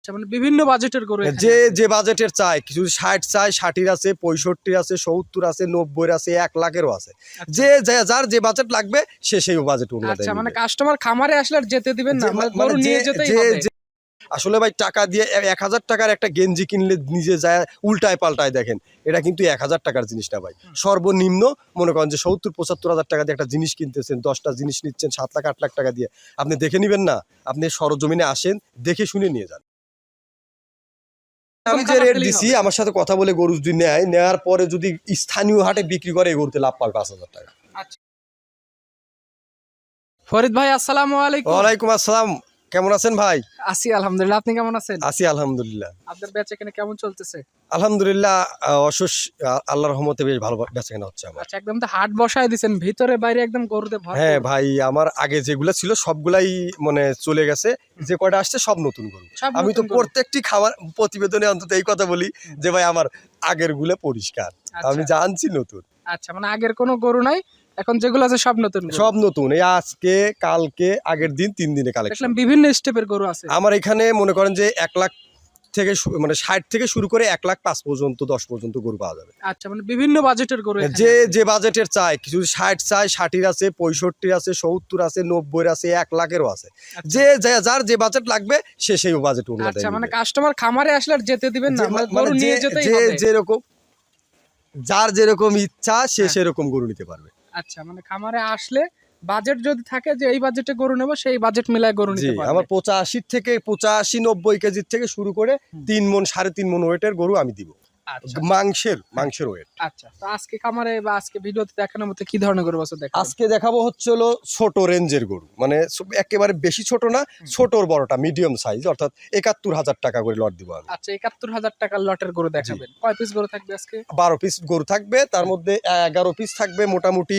আচ্ছা, মানে বিভিন্ন বাজেটের গরু যে যে বাজেটের চাই কিছু ষাট চাই ষাটির আছে পঁয়ষট্টির আছে সত্তর আছে নব্বই আছে এক লাখেরও আছে। আচ্ছা। যে যে- যার যে বাজেট লাগবে সে সেই বাজেট আচ্ছা মানে কাস্টমার খামারে আসলে আর যেতে দিবেন না যে- গরু নিয়ে যেতেই হবে। আসলে ভাই টাকা দিয়ে এক হাজার টাকার একটা গেঞ্জি কিনলে নিজে যায় উল্টায় পাল্টায় দেখেন এটা কিন্তু এক হাজার টাকার জিনিস না ভাই সর্বনিম্ন মনে করেন যে সত্তর পঁচাত্তর হাজার টাকা দিয়ে একটা জিনিস কিনতেছেন দশটা জিনিস নিচ্ছেন সাত লাখ আট লাখ টাকা দিয়ে আপনি দেখে নেবেন না আপনি সরজমিনে আসেন দেখে শুনে নিয়ে যান। আমি যে রেট দিছি আমার সাথে কথা বলে গরু যদি নেয় নেওয়ার পরে যদি স্থানীয় হাটে বিক্রি করে এই গরুতে লাভ পাবে পাঁচ হাজার টাকা। ফরিদ ভাই আসসালামু আলাইকুম। ওয়ালাইকুম আসসালাম। কেমন আছেন ভাই? আছি আলহামদুলিল্লাহ। আপনি কেমন আছেন? আছি আলহামদুলিল্লাহ। আপনার বেচা এখানে কেমন চলতেছে? আলহামদুলিল্লাহ আহ, আল্লাহর রহমতে বেশ ভালো বেচাকেনা হচ্ছে আমার। আচ্ছা একদম তো হাট বসায় দিছেন ভিতরে বাইরে একদম গরুতে ভরপুর। হ্যাঁ ভাই আমার আগে যেগুলো ছিল সবগুলাই মানে চলে গেছে যে কয়টা আসছে সব নতুন গরু। আমি তো প্রত্যেকটি খাবার প্রতিবেদনে অন্তত এই কথা বলি যে ভাই আমার আগেরগুলো পরিষ্কার। আচ্ছা, আমি জানছি নতুন। আচ্ছা মানে আগের কোনো গরু নাই এখন যেগুলো আছে সব নতুন সব নতুন। এই আজকে কালকে আগের দিন তিন দিনে কালেকশন বিভিন্ন স্টেপের গরু আছে। আমার এখানে মনে করেন যে এক লাখ থেকে মানে ষাট থেকে শুরু করে এক লাখ পাঁচ পর্যন্ত দশ পর্যন্ত গরু পাওয়া যাবে। আচ্ছা মানে বিভিন্ন বাজেটের গরু যে যে বাজেটের চাই কিছু ষাট চাই ষাটির আছে পঁয়ষট্টির আছে সত্তর আছে নব্বই আছে এক লাখেরও আছে। যে যে- যার যে বাজেট লাগবে সে সেই বাজেট অনুযায়ী আচ্ছা মানে কাস্টমার খামারে আসলে আর যেতে দিবেন না মানে মানে যে- যেরকম যার যেরকম ইচ্ছা সে হ্যাঁ। সেরকম গরু নিতে পারবে। আচ্ছা মানে খামারে আসলে বাজেট যদি থাকে যে এই বাজেটে গরু নেব সেই বাজেট মিলায় গরু নিতে পারবে। আমার পঁচাশি থেকে পঁচাশি নব্বই কেজির থেকে শুরু করে তিন মন সাড়ে তিন মন ওয়েটের গরু আমি দিব। মাংসের মাংসের ওয়েট আচ্ছা তো আজকে খামারে বা আজকে ভিডিওতে দেখানোর মতো কি ধরনের গরু বছর দেখা আজকে দেখাবো হচ্ছে হলো ছোট রেঞ্জের গরু। মানে একেবারে বেশি ছোট না ছোটর বড়টা মিডিয়াম সাইজ অর্থাৎ একাত্তর হাজার টাকা করে লট দিব আমি। আচ্ছা একাত্তর হাজার টাকার লটের গরু দেখাবেন। কয় পিস গরু থাকবে আজকে? বারো পিস গরু থাকবে তার মধ্যে এগারো পিস থাকবে মোটামুটি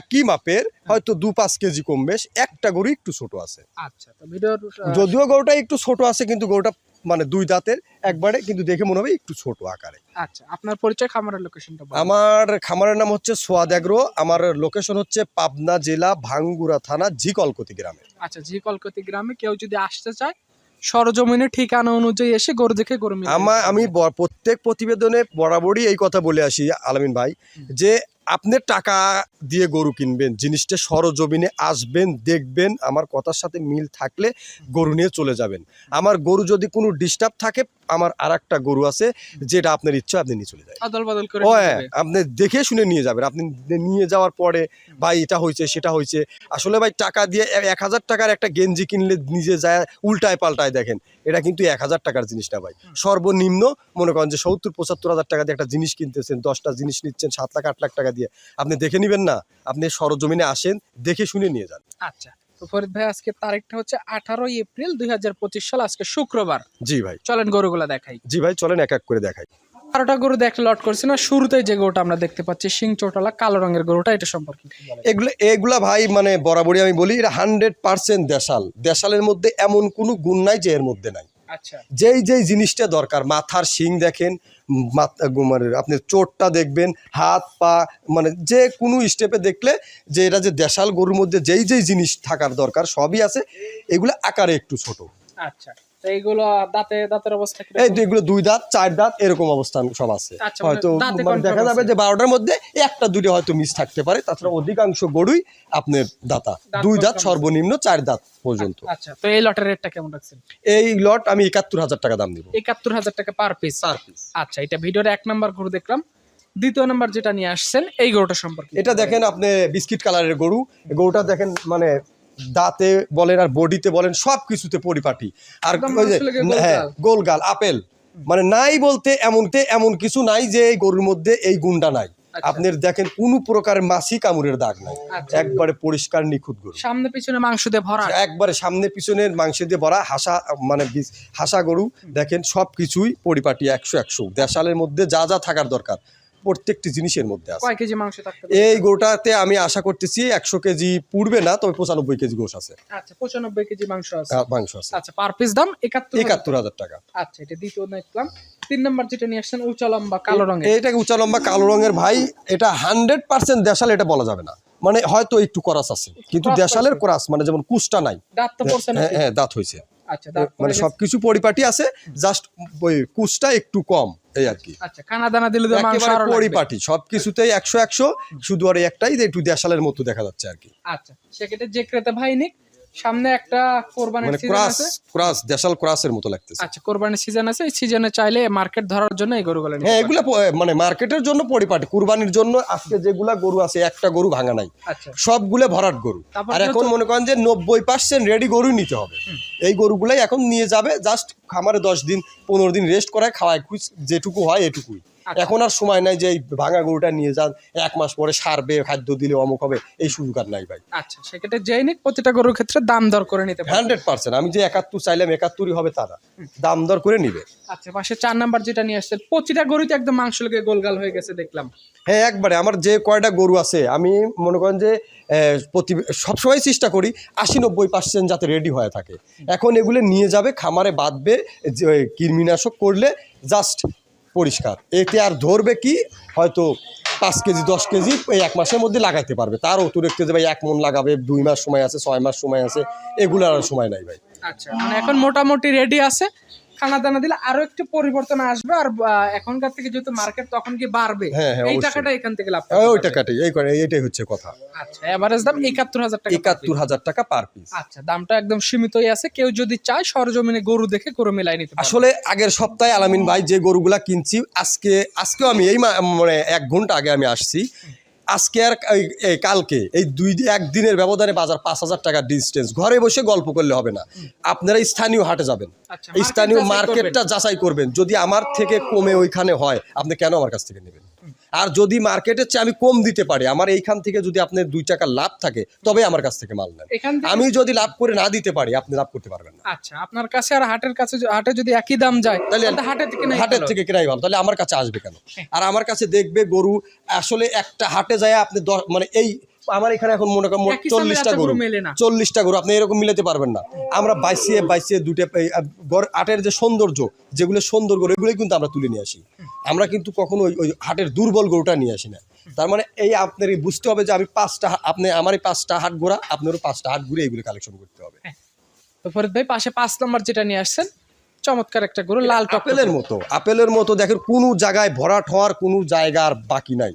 একই মাপের হয়তো দু পাঁচ কেজি কম বেশ একটা গরু একটু ছোট আছে। আচ্ছা তো ভিডিওর যদিও গরুটা একটু ছোট আছে কিন্তু গরুটা মানে দুই দাঁতের একবারে কিন্তু দেখে মনে হবে একটু ছোট আকারে। আচ্ছা আপনার পরিচয় খামারের লোকেশনটা আমার খামারের নাম হচ্ছে সোয়াদ এগ্রো আমার লোকেশন হচ্ছে পাবনা জেলা ভাঙ্গুরা থানা ঝিকলকতি গ্রামে। আচ্ছা জি কলকাতি গ্রামে কেউ যদি আসতে চায় সরজমিনে ঠিকানা অনুযায়ী এসে গরু দেখে গরু আমার আমি। প্রত্যেক প্রতিবেদনে বরাবরই এই কথা বলে আসি আলামিন ভাই যে আপনি টাকা দিয়ে গরু কিনবেন জিনিসটা সরজমিনে আসবেন দেখবেন আমার কথার সাথে মিল থাকলে গরু নিয়ে চলে যাবেন। আমার গরু যদি কোনো ডিস্টার্ব থাকে আমার আর একটা গরু আছে যেটা আপনার ইচ্ছা আপনি নিয়ে চলে যাবেন। হ্যাঁ, আপনি দেখে শুনে নিয়ে যাবেন। আপনি নিয়ে যাওয়ার পরে ভাই এটা হয়েছে সেটা হয়েছে। আসলে ভাই টাকা দিয়ে এক হাজার টাকার একটা গেঞ্জি কিনলে নিজে যায় উল্টায় পাল্টায় দেখেন। এটা কিন্তু এক হাজার টাকার জিনিস না ভাই সর্বনিম্ন মনে করেন যে সত্তর পঁচাত্তর হাজার টাকা দিয়ে একটা জিনিস কিনতেছেন দশটা জিনিস নিচ্ছেন সাত লাখ আট লাখ টাকা দিয়ে। আপনি দেখে নেবেন না আপনি সরজমিনে আসেন দেখে শুনে নিয়ে যান। আচ্ছা তো ফরিদ ভাই আজকে তারিখটা হচ্ছে আঠারোই এপ্রিল দুই হাজার পঁচিশ সাল আজকে শুক্রবার। জি ভাই। চলেন গরুগুলা দেখাই। জি ভাই চলেন এক এক করে দেখাই। বারোটা গরু দেখ লট করছি না শুরুতেই যে গরুটা আমরা দেখতে পাচ্ছি সিং চোটালা কালো রঙের গরুটা এটা সম্পর্কে এগুলো এগুলা ভাই মানে বরাবরই আমি বলি এটা হান্ড্রেড পার্সেন্ট দেশাল। দেশালের মধ্যে এমন কোনো গুণ নাই যে এর মধ্যে নাই। যেই যেই জিনিসটা দরকার মাথার শিং দেখেন মানে আপনি চোটটা দেখবেন হাত পা মানে যে কোনো স্টেপে দেখলে যে এটা যে দেশাল গরুর মধ্যে যেই যেই জিনিস থাকার দরকার সবই আছে এগুলো আকারে একটু ছোট। আচ্ছা। এইগুলো দাঁতে দাঁতের অবস্থা কি এই এগুলো দুই দাঁত চার দাঁত এরকম অবস্থান সব আছে। আচ্ছা, মানে হয়তো মানে দেখা যাবে যে বারোটার মধ্যে একটা দুটো হয়তো মিস থাকতে পারে। তাছাড়া অধিকাংশ গরুই আপনার দাতা। দুই দাঁত সর্বনিম্ন চার দাঁত পর্যন্ত। আচ্ছা তো এই লটের রেটটা কেমন রাখছেন? এই লট আমি একাত্তর হাজার টাকা দাম দিব। একাত্তর হাজার টাকা পার পিস আচ্ছা এটা ভিডিওর এক নাম্বার গরু দেখলাম। দ্বিতীয় নাম্বার যেটা নিয়ে আসছেন এই গরুটা সম্পর্কে। এটা দেখেন আপনি বিস্কিট কালারের গরু। গরুটা দেখেন মানে দাঁতে বলেন আর বডিতে বলেন সব কিছুতে পরিপাটি। আর? হ্যাঁ গোলগাল আপেল। মানে নাই বলতে এমনতে এমন কিছু নাই যে এই গরুর মধ্যে এই গুণটা নাই। আচ্ছা। আপনার দেখেন কোনো প্রকারের মাছি কামড়ের দাগ নাই। আচ্ছা। একবারে পরিষ্কার নিখুঁত গরু। সামনে পিছনে মাংস দিয়ে ভরা। একবারে সামনে পিছনের মাংস দিয়ে ভরা হাসা মানে হাসা গরু দেখেন সব কিছুই পরিপাটি একশো একশো। দেশালের মধ্যে যা যা থাকার দরকার। প্রত্যেকটি জিনিসের মধ্যে আছে। কয় কেজি মাংস থাকতে এই গোটাতে আমি আশা করতেছি একশো কেজি পূর্বে না তবে পঁচানব্বই কেজি গোস আছে। আচ্ছা পঁচানব্বই কেজি মাংস আছে। মাংস আছে। আচ্ছা পার পিস দাম একাত্তর হাজার। একাত্তর হাজার টাকা। আচ্ছা এটা দ্বিতীয় দেখলাম তিন নম্বর যেটা নিয়ে আসছেন উঁচা লম্বা কালো রঙের। উঁচা লম্বা কালো রঙের ভাই এটা হান্ড্রেড পার্সেন্ট দেশাল এটা বলা যাবে না। মানে হয়তো একটু করাস আছে কিন্তু দেশালের করাস মানে যেমন কুষ্টা নাই। দাঁত তো হ্যাঁ হ্যাঁ দাঁত হয়েছে। মানে সবকিছু পরিপাটি আছে জাস্ট ওই কুচটা একটু কম এই আর কি। আচ্ছা দানা দিলে। পরিপাটি সবকিছুতেই একশো একশো শুধু আর একটাই একটু দেশালের মতো দেখা যাচ্ছে আর কি। আচ্ছা সেক্ষেত্রে যে ক্রেতা ভাই নিক সামনে একটা কোরবানির মানে সিজন আছে। ক্রাস দেশাল ক্রাসের মতো লাগতেছে। আচ্ছা কোরবানির সিজন আছে। এই সিজনে চাইলে মার্কেট ধরার জন্য এই গরুগুলো হ্যাঁ এগুলা মানে মার্কেটের জন্য পরিপাটি। কুরবানির জন্য আজকে যেগুলা গরু আছে একটা গরু ভাঙা নাই। আচ্ছা। সবগুলো ভরাট গরু। আর এখন মনে করেন যে নব্বই পার্সেন্ট রেডি গরুই নিতে হবে। এই গরুগুলাই এখন নিয়ে যাবে জাস্ট খামারে দশ দিন পনেরো দিন রেস্ট করায় খাওয়ায় যেটুকু হয় এটুকুই। এখন আর সময় নাই যে এই ভাঙা গরুটা নিয়ে যান এক মাস পরে সারবে খাদ্য দিলে অমুক হবে এই সুযোগ আর নাই ভাই। আচ্ছা সেক্ষেত্রে যেই নিক প্রতিটা গরুর ক্ষেত্রে দাম দর করে নিতে হান্ড্রেড পার্সেন্ট আমি যে একাত্তর চাইলাম একাত্তরই হবে তারা। দাম দর করে নিবে। আচ্ছা পাশে চার নাম্বার যেটা নিয়ে আসছে প্রতিটা গরুতে একদম মাংস লেগে গোলগাল হয়ে গেছে দেখলাম। হ্যাঁ একবারে আমার যে কয়টা গরু আছে আমি মনে করেন যে প্রতি সবসময় চেষ্টা করি আশি নব্বই পার্সেন্ট যাতে রেডি হয়ে থাকে। এখন এগুলো নিয়ে যাবে খামারে বাঁধবে কৃমিনাশক করলে জাস্ট পরিষ্কার। এতে আর ধরবে কি? হয়তো পাঁচ কেজি, দশ কেজি এই এক মাসের মধ্যে লাগাইতে পারবে। তার অতিরিক্ত যে ভাই এক মন লাগাবে, দুই মাস সময় আছে, ছয় মাস সময় আছে এগুলো আর সময় নাই ভাই। আচ্ছা মানে এখন মোটামুটি রেডি আছে। খানা দানা দিলে আরও একটু পরিবর্তন আসবে আর এখনকার থেকে যেহেতু মার্কেট তখন কি বাড়বে হ্যাঁ, হ্যাঁ, এই টাকাটা এখান থেকে লাভ ওই- করতে ওই। টাকাটাই এই করে এইটাই হচ্ছে কথা। আচ্ছা এভারেজ দাম একাত্তর হাজার টাকা একাত্তর হাজার টাকা পার পিস আচ্ছা দামটা একদম সীমিতই আছে কেউ যদি চায় সরজমিনে গরু দেখে গরু মেলাই নিতে আসলে আগের সপ্তাহে আলামিন ভাই যে গরুগুলা কিনছি আজকে আজকেও আমি এই মানে এক ঘণ্টা আগে আমি আসছি আজকে আর কালকে এই দুই একদিনের ব্যবধানে বাজার পাঁচ হাজার টাকার ডিস্টেন্স ঘরে বসে গল্প করলে হবে না। আপনারা স্থানীয় হাটে যাবেন। আচ্ছা, স্থানীয় মার্কেটটা যাচাই করবেন। যদি আমার থেকে কমে ওইখানে হয় আপনি কেন আমার কাছ থেকে নেবেন? আর যদি মার্কেটের চেয়ে আমি কম দিতে পারি আমার এইখান থেকে যদি আপনার দুই টাকা লাভ থাকে তবে আমার কাছ থেকে মাল নেন। আমি যদি লাভ করে না দিতে পারি আপনি লাভ করতে পারবেন না। আচ্ছা আপনার কাছে আর হাটের কাছে হাটে যদি একই দাম যায় তাহলে হাটের থেকে হাটের থেকে কেনাই ভালো তাহলে আমার কাছে আসবে কেন? হ্যাঁ। আর আমার কাছে দেখবে গরু আসলে একটা হাটে যায় আপনি মানে এই আমার এখানে এখন মনে করেন চল্লিশটা গরু। চল্লিশটা গরু আপনি এরকম মিলাতে পারবেন না। আমরা বাইসিয়ে বাইসিয়ে দুটো হাটের যে সৌন্দর্য যেগুলো সুন্দর গরু এগুলোই কিন্তু আমরা তুলে নিয়ে আসি। আমরা কিন্তু কখনো ওই ওই হাটের দুর্বল গরুটা নিয়ে আসি না। তার মানে এই আপনার এই বুঝতে হবে যে আমি পাঁচটা আপনি আমার এই পাঁচটা হাট ঘোরা আপনারও পাঁচটা হাট ঘুরে এইগুলো কালেকশন করতে হবে। তো ফরিদ ভাই পাশে পাঁচ নম্বর যেটা নিয়ে আসছেন চমৎকার একটা গরু লাল আপেলের মতো আপেলের মতো দেখেন কোনো জায়গায় ভরাট হওয়ার কোনো জায়গা আর বাকি নাই।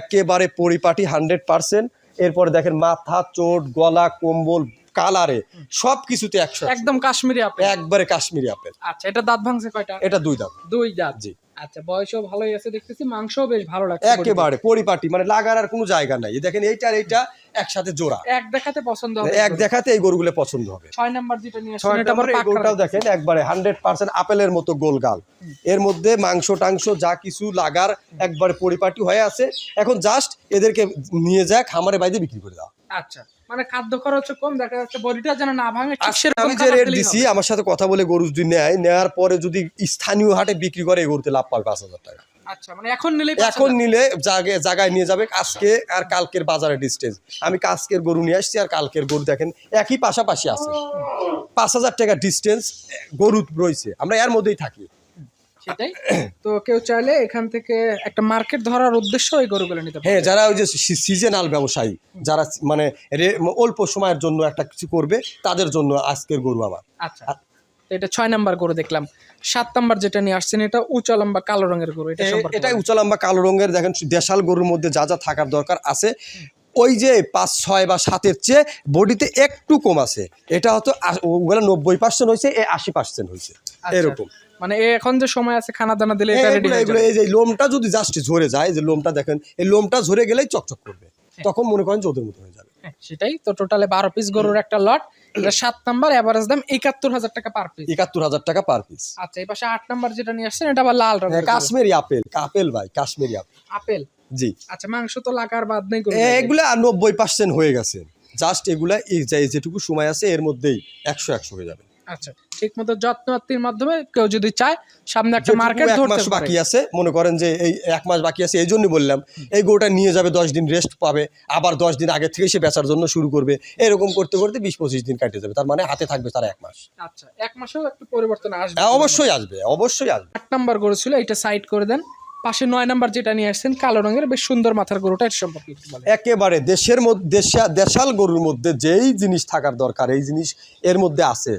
একেবারে পরিপাটি হান্ড্রেড পার্সেন্ট এরপরে দেখেন মাথা চোট গলা কম্বল কালারে সব কিছুতে একশো। একদম কাশ্মীরি আপেল। একবারে কাশ্মীরি আপেল। আচ্ছা এটা দাঁত ভাঙছে কয়টা? এটা দুই দাঁত। দুই দাঁত। জি। আচ্ছা বয়সও ভালোই আছে দেখতেছি মাংসও বেশ ভালো লাগছে একেবারে পরিপাটি মানে লাগার আর কোনো জায়গা নাই। দেখেন এইটার এইটা একসাথে জোড়া। এক দেখাতে পছন্দ হবে এক দেখাতে এই গরুগুলো পছন্দ হবে। ছয় নাম্বার যেটা নিয়ে ছয় এই গরুটাও দেখেন একবারে হান্ড্রেড পার্সেন্ট আপেলের মতো গোলগাল এর মধ্যে মাংস টাংস যা কিছু লাগার একবারে পরিপাটি হয়ে আছে। এখন জাস্ট এদেরকে নিয়ে যায় খামারে বাইরে বিক্রি করে দাও। আচ্ছা মানে খাদ্য খরচ কম দেখা যাচ্ছে বডিটা যেন না ভাঙে আমি যে রেট দিছি আমার সাথে কথা বলে গরু যদি নেয় নেওয়ার পরে যদি স্থানীয় হাটে বিক্রি করে এই গরুতে লাভ পাবে পাঁচ হাজার টাকা। আচ্ছা মানে এখন নিলে জায়গায় নিয়ে যাবে আজকে আর কালকের বাজারে ডিস্টেন্স। আমি আজকের গরু নিয়ে আসছি আর কালকের গরু দেখেন একই পাশাপাশি আছে। পাঁচ হাজার টাকা ডিস্টেন্স গরু রয়েছে আমরা এর মধ্যেই থাকি। সেটাই। তো কেউ চাইলে এখান থেকে একটা মার্কেট ধরার উদ্দেশ্য এই গরুগুলো নিতে হ্যাঁ যারা ওই যে সিজনাল ব্যবসায়ী যারা মানে অল্প সময়ের জন্য একটা কিছু করবে তাদের জন্য আজকের গরু আমার। আচ্ছা। এটা ছয় নাম্বার গরু দেখলাম। সাত নাম্বার যেটা নিয়ে আসছেন এটা উঁচা লম্বা কালো রঙের গরু এটা এ- সম্পর্কে এটাই বলেন। উঁচা লম্বা কালো রঙের দেখেন দেশাল গরুর মধ্যে যা যা থাকার দরকার আছে ওই যে পাঁচ ছয় বা সাতের চেয়ে বডিতে একটু কম আছে। এটা হয়তো ওগুলো নব্বই পার্সেন্ট হয়েছে এ আশি পার্সেন্ট হয়েছে আচ্ছা। এরকম। মানে এখন যে সময় আছে খানা দানা দিলে এটা রেডি এগুলো হয়ে এই যে লোমটা যদি জাস্ট ঝরে যায় যে লোমটা দেখেন এই লোমটা ঝরে গেলেই চকচক করবে। তখন মনে করেন যে মতো হয়ে যাবে। হ্যাঁ, সেটাই তো টোটালে বারো পিস গরুর একটা লট এটা সাত নাম্বার এভারেজ দাম একাত্তর হাজার টাকা পার পিস একাত্তর হাজার টাকা পার পিস আচ্ছা এই পাশে আট নাম্বার যেটা নিয়ে আসছেন এটা আবার লাল রঙের কাশ্মীরি আপেল আপেল ভাই কাশ্মীরি আপেল। আপেল? জি। আচ্ছা মাংস তো লাগার বাদ নেই এগুলা নব্বই পার্সেন্ট হয়ে গেছে। জাস্ট এগুলা এই যে- যেটুকু সময় আছে এর মধ্যেই একশো একশো হয়ে যাবে। আচ্ছা ঠিক মতো যত্নআত্তির মাধ্যমে কেউ যদি চায় সামনে একটা মার্কেট এক মাস বাকি আছে মনে করেন যে এই এক মাস বাকি আছে এই জন্য বললাম এই গরুটা নিয়ে যাবে দশ দিন রেস্ট পাবে আবার দশ দিন আগে থেকে সে বেচার জন্য শুরু করবে এরকম করতে করতে বিশ পঁচিশ দিন কাটে যাবে তার মানে হাতে থাকবে তার এক মাস। আচ্ছা এক মাসেও একটু পরিবর্তন আসবে। অবশ্যই আসবে অবশ্যই আসবে। আট নাম্বার গরু ছিল এটা সাইড করে দেন। পাশে নয় নাম্বার যেটা নিয়ে আসছেন কালো রঙের বেশ সুন্দর মাথার গরুটা এর সম্পর্কে একেবারে দেশের মধ্যে দেশা- দেশাল গরুর মধ্যে যেই জিনিস থাকার দরকার এই জিনিস এর মধ্যে আছে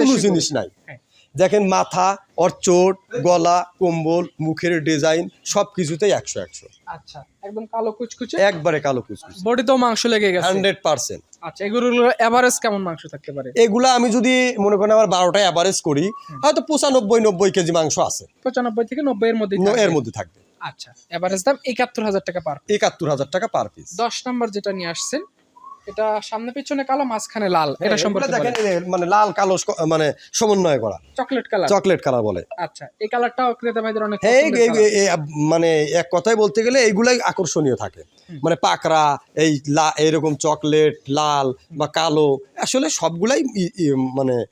কোনো জিনিস নাই। হ্যাঁ। দেখেন মাথা ওর চোট গলা কম্বল মুখের ডিজাইন সব কিছুতেই একশো একশো। আচ্ছা একদম কালো কুচকুচে? একবারে কালো কুচকুচ। বডিতেও মাংস লেগে গেছে। Hundred percent. আচ্ছা এগুলোর এভারেজ কেমন মাংস থাকতে পারে? এগুলা আমি যদি মনে করেন আমার বারোটায় অ্যাভারেজ করি হয়তো পঁচানব্বই নব্বই কেজি মাংস আছে। পঁচানব্বই থেকে নব্বই এর মধ্যে এর মধ্যে থাকবে। আচ্ছা এভারেজ দাম একাত্তর হাজার টাকা পার একাত্তর হাজার টাকা পার পিস দশ নাম্বার যেটা নিয়ে আসছেন এটা সামনে পিছনে কালো মাঝখানে লাল। এটা সম্পর্কে দেখেন মানে লাল কালো মানে সমন্বয় করা। Chocolate colour. চকলেট কালার বলে। আচ্ছা এই কালারটাও ক্রেতা ভাইদের অনেক এই এই- মানে এক কথায় বলতে গেলে এইগুলাই আকর্ষণীয় থাকে। মানে পাকরা এই লা এরকম চকলেট লাল বা কালো আসলে সবগুলাই মানে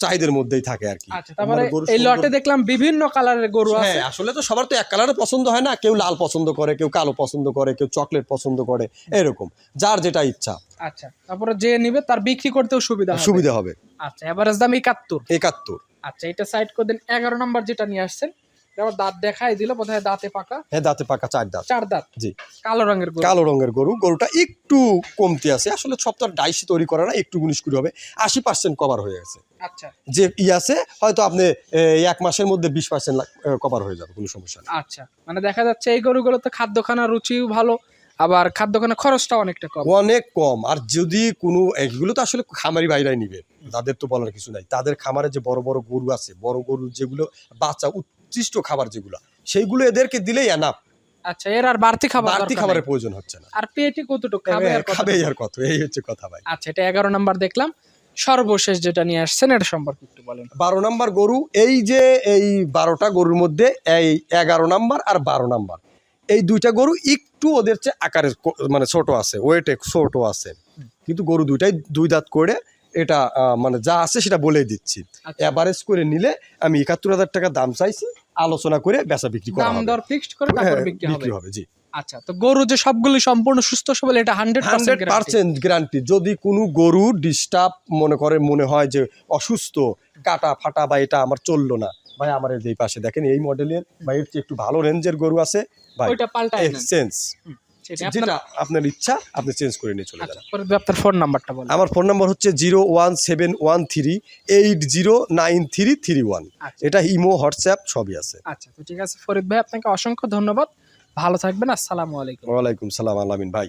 চাহিদার মধ্যেই থাকে আর কি। আচ্ছা তারপরে মানে এই লটে দেখলাম বিভিন্ন কালারের গরু আছে। হ্যাঁ আসলে তো সবার তো এক কালারে পছন্দ হয় না কেউ লাল পছন্দ করে কেউ কালো পছন্দ করে কেউ চকলেট পছন্দ করে এরকম যার যেটা ইচ্ছা। আচ্ছা তারপরে যে নিবে তার বিক্রি করতেও সুবিধা সুবিধা হবে। আচ্ছা এভারেজ দাম একাত্তর। একাত্তর। আচ্ছা এটা সাইড করে দেন এগারো নাম্বার যেটা নিয়ে আসছেন দাঁত দেখাই দিল বোধহয় দাঁতে পাকা। হ্যাঁ দাঁতে পাকা চার দাঁত। চার দাঁত। জি। কালো রঙের গরু। কালো রঙের গরু গরুটা একটু কমতি আছে আসলে সপ্তাহ ডাইসি তৈরি করে না একটু গুনিশ হবে আশি পার্সেন্ট কভার হয়ে গেছে। যে ই আছে হয়তো আপনি এক মাসের মধ্যে বিশ পার্সেন্ট কভার হয়ে যাবে কোনো সমস্যা নেই। আচ্ছা। মানে দেখা যাচ্ছে এই গরুগুলো তো খাদ্যখানার রুচিও ভালো আবার খাদ্যখানা খরচটা অনেকটা কম। অনেক কম। আর যদি কোনো এগুলো তো আসলে খামারি নিবে তাদের তো বলার কিছু নাই। তাদের খামারে যে বড় বড় গরু আছে বড় গরু যেগুলো বাচ্চা উৎকৃষ্ট খাবার যেগুলো সেইগুলো এদেরকে দিলেই এনাফ আচ্ছা এর আর বাড়তি খাবার বাড়তি খাবারের প্রয়োজন হচ্ছে না। আর পেটি কতটুকু খাবে আর খাবে আর কত এই হচ্ছে কথা ভাই। আচ্ছা এটা এগারো নাম্বার দেখলাম। সর্বশেষ যেটা নিয়ে আসছেন এটা সম্পর্কে একটু বলেন। বারো নাম্বার গরু এই যে এই বারোটা গরুর মধ্যে এই এগারো নাম্বার আর বারো নাম্বার এই দুইটা গরু একটু ওদের চেয়ে আকারের মানে ছোট আছে ওয়েটে ছোট আছে। কিন্তু গরু দুইটাই দুই দাঁত করে এটা মানে যা আছে সেটা বলেই দিচ্ছি। আচ্ছা। অ্যাভারেজ করে নিলে আমি একাত্তর হাজার টাকা দাম চাইছি আলোচনা করে বেচা বিক্রি করা হ্যাঁ, হবে। বিক্রি হবে জি। আচ্ছা তো গরু যে সবগুলি সম্পূর্ণ সুস্থ সবল এটা হান্ড্রেড হান্ড্রেড পার্সেন্ট গ্যারান্টি যদি কোনো গরু ডিস্টার্ব মনে করে মনে হয় যে অসুস্থ কাটা ফাটা বা এটা আমার চলল না। ভাই আমার এই পাশে দেখেন এই মডেলের বা এর একটু ভালো রেঞ্জের গরু আছে ভাই। ওইটা পাল্টায় নেন। চেঞ্জ আপনার যেটা আপনার ইচ্ছা আপনি চেঞ্জ করে নিয়ে চলে আচ্ছা যান। আপনার ফোন নাম্বারটা বলেন। আমার ফোন নাম্বার হচ্ছে zero one seven one three eight zero nine three three one. এটা ইমো হোয়াটসঅ্যাপ সবই আছে। আচ্ছা তো ঠিক আছে ফরিদ ভাই আপনাকে অসংখ্য ধন্যবাদ। ভালো থাকবেন আসসালামু আলাইকুম। ওয়ালাইকুম সালাম আলামিন ভাই।